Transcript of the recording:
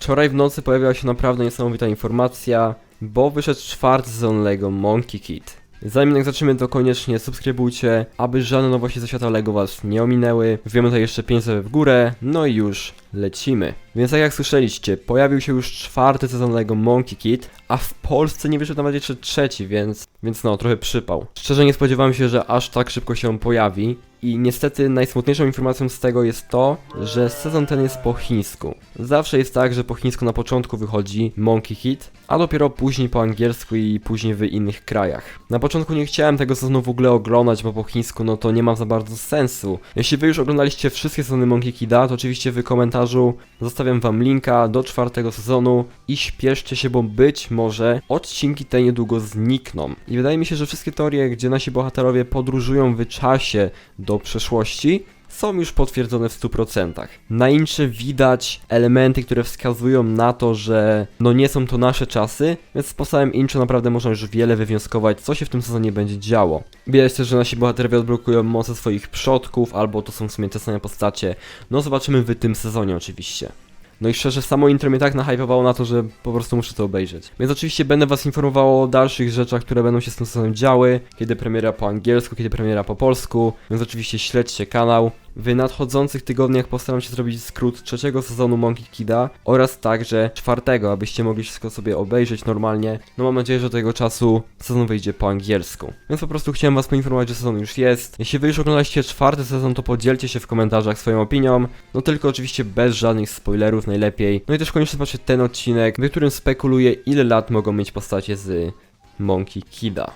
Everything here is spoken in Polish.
Wczoraj w nocy pojawiła się naprawdę niesamowita informacja, bo wyszedł czwarty sezon LEGO Monkey Kid. Zanim jednak zaczniemy, to koniecznie subskrybujcie, aby żadne nowości ze świata LEGO was nie ominęły. Wiemy tutaj jeszcze 5 w górę, no i już lecimy. Więc tak jak słyszeliście, pojawił się już czwarty sezon LEGO Monkey Kid, a w Polsce nie wyszedł nawet jeszcze trzeci, więc, więc no, trochę przypał. Szczerze nie spodziewałem się, że aż tak szybko się pojawi. I niestety najsmutniejszą informacją z tego jest to, że sezon ten jest po chińsku. Zawsze jest tak, że po chińsku na początku wychodzi Monkey Hit, a dopiero później po angielsku i później w innych krajach. Na początku nie chciałem tego sezonu w ogóle oglądać, bo po chińsku no to nie ma za bardzo sensu. Jeśli wy już oglądaliście wszystkie sezony Monkey Kida, to oczywiście w komentarzu zostawiam wam linka do czwartego sezonu i śpieszcie się, bo być może odcinki te niedługo znikną. I wydaje mi się, że wszystkie teorie, gdzie nasi bohaterowie podróżują w czasie do przeszłości, są już potwierdzone w 100%. Na incze widać elementy, które wskazują na to, że no nie są to nasze czasy, więc sposobem incho naprawdę można już wiele wywnioskować, co się w tym sezonie będzie działo. Widać też, że nasi bohaterowie odblokują moce swoich przodków, albo to są w sumie te same postacie. No zobaczymy w tym sezonie oczywiście. No i szczerze, samo intro mnie tak nahypowało na to, że po prostu muszę to obejrzeć. Więc oczywiście będę was informował o dalszych rzeczach, które będą się z sezonem działy, kiedy premiera po angielsku, kiedy premiera po polsku, więc oczywiście śledźcie kanał. W nadchodzących tygodniach postaram się zrobić skrót trzeciego sezonu Monkey Kida oraz także czwartego, abyście mogli wszystko sobie obejrzeć normalnie. No mam nadzieję, że do tego czasu sezon wyjdzie po angielsku. Więc po prostu chciałem was poinformować, że sezon już jest. Jeśli wy już oglądaliście czwarty sezon, to podzielcie się w komentarzach swoją opinią. No tylko oczywiście bez żadnych spoilerów najlepiej. No i też koniecznie zobaczcie ten odcinek, w którym spekuluję ile lat mogą mieć postacie z Monkey Kida.